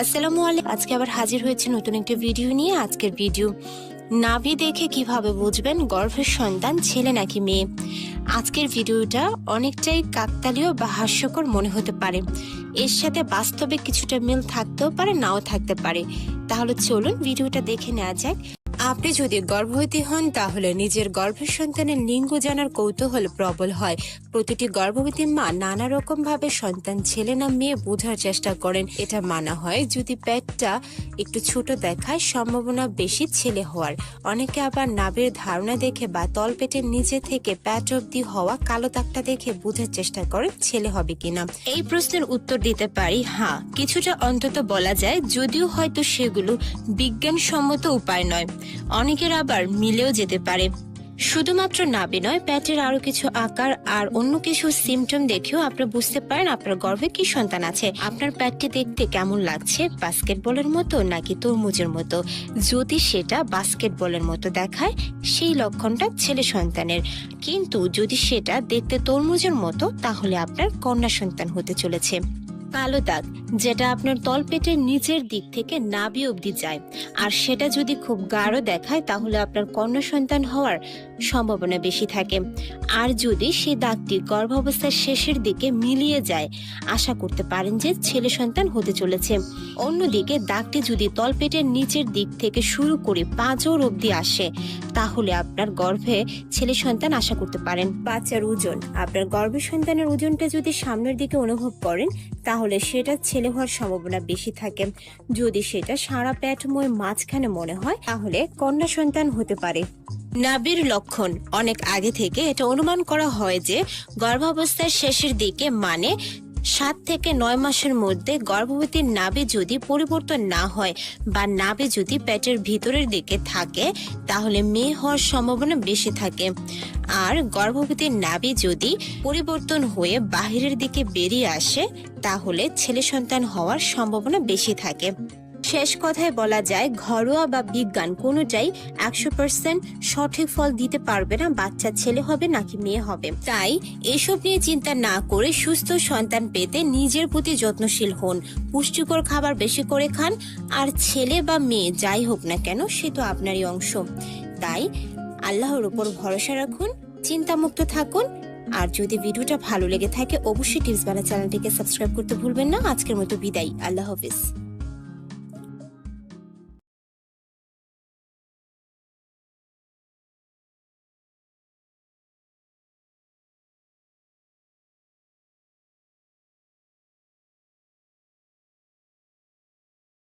আসসালামু আলাইকুম আজকে আবার হাজির হয়েছে নতুন একটি ভিডিও নিয়ে। আজকের ভিডিও, নাভি দেখে কীভাবে বুঝবেন গর্ভের সন্তান, ছেলে নাকি মেয়ে? আজকের ভিডিওটা অনেকটাই কাকতালীয় বা হাস্যকর মনে হতে পারে। এর সাথে বাস্তবে কিছুটা মিল থাকতেও পারে, নাও থাকতে পারে। তাহলে চলুন ভিডিওটা দেখে নেওয়া যাক। আপনি যদি গর্ভবতী হন, তাহলে নিজের গর্ভের সন্তানের লিঙ্গ জানার কৌতূহল প্রবল হয়। প্রতিটি গর্ভবতী মা নানা রকম ভাবে সন্তান, ছেলে না মেয়ে বোঝার চেষ্টা করেন। এটা মানা হয় যদি পেটটা একটু ছোট দেখায়, সম্ভাবনা বেশি ছেলে হওয়ার। অনেকে আবার নাভের ধারণা দেখে বা তলপেটের নিচে থেকে প্যাট অব্দি হওয়া কালো দাগটা দেখে বোঝার চেষ্টা করেন ছেলে হবে কিনা। এই প্রশ্নের উত্তর দিতে পারি হ্যাঁ কিছুটা অন্তত বলা যায়, যদিও হয়তো সেগুলো বিজ্ঞানসম্মত উপায় নয়। অনেকের আবার মিলেও যেতে পারে। শুধুমাত্র নাভি নয়, প্যাটের আরও কিছু আকার আর অন্য কিছু সিমটম দেখেও আপনারা বুঝতে পারেন আপনার গর্ভে কি সন্তান আছে। আপনার প্যাটটি দেখতে কেমন লাগছে? বাস্কেটবলের মতো নাকি তরমুজের মতো? যদি সেটা বাস্কেটবলের মতো দেখায়, সেই লক্ষণটা ছেলে সন্তানের। কিন্তু যদি সেটা দেখতে তরমুজের মতো, তাহলে আপনার কন্যা সন্তান হতে চলেছে। কালো দাগ, যেটা আপনার তলপেটের নিচের দিক থেকে নাভি অবধি যায়। আর সেটা যদি খুব গাঢ় দেখায়, তাহলে আপনার কন্যা সন্তান হওয়ার সম্ভাবনা বেশি থাকে। আর যদি সেই দাগটি গর্ভাবস্থার শেষের দিকে মিলিয়ে যায়, আশা করতে পারেন যে ছেলে সন্তান হতে চলেছে। অন্যদিকে, দাগটি যদি তলপেটের নিচের দিক থেকে শুরু করে পাঁচর অবধি আসে, তাহলে আপনার গর্ভে ছেলে সন্তান আশা করতে পারেন। বাচ্চার ওজন, আপনার গর্ভের সন্তানের ওজনটা যদি সামনের দিকে অনুভব করেন, তাহলে সেটা ছেলে হওয়ার সম্ভাবনা বেশি থাকে। যদি সেটা সারা প্যাটময় মাঝখানে মনে হয়, তাহলে কন্যা সন্তান হতে পারে। নাবির লক্ষণ, অনেক আগে থেকে এটা অনুমান করা হয় যে, গর্ভাবস্থার শেষের দিকে মানে সাত থেকে নয় মাসের মধ্যে গর্ভবতীর নাভি যদি পরিবর্তন না হয় বা নাভি যদি পেটের ভিতরের দিকে থাকে, তাহলে মেয়ে হওয়ার সম্ভাবনা বেশি থাকে। আর গর্ভবতীর নাভি যদি পরিবর্তন হয়ে বাহিরের দিকে বেরিয়ে আসে, তাহলে ছেলে সন্তান হওয়ার সম্ভাবনা বেশি থাকে। শেষ কথায় বলা যায়, ঘরোয়া বা বিজ্ঞান কোনোটাই একশো পার্সেন্ট সঠিক ফল দিতে পারবে না, বাচ্চা ছেলে হবে নাকি মেয়ে হবে। তাই এসব নিয়ে চিন্তা না করে সুস্থ সন্তান পেতে নিজের প্রতি যত্নশীল হন। পুষ্টিকর খাবার বেশি করে খান, আর ছেলে বা মেয়ে যাই হোক না কেন, সে তো আপনারই অংশ। তাই আল্লাহর উপর ভরসা রাখুন, চিন্তামুক্ত থাকুন, আর যদি ভিডিওটা ভালো লেগে থাকে, অবশ্যই টিপস বালা চ্যানেলটিকে সাবস্ক্রাইব করতে ভুলবেন না। আজকের মতো বিদায়। আল্লাহ হাফিজ।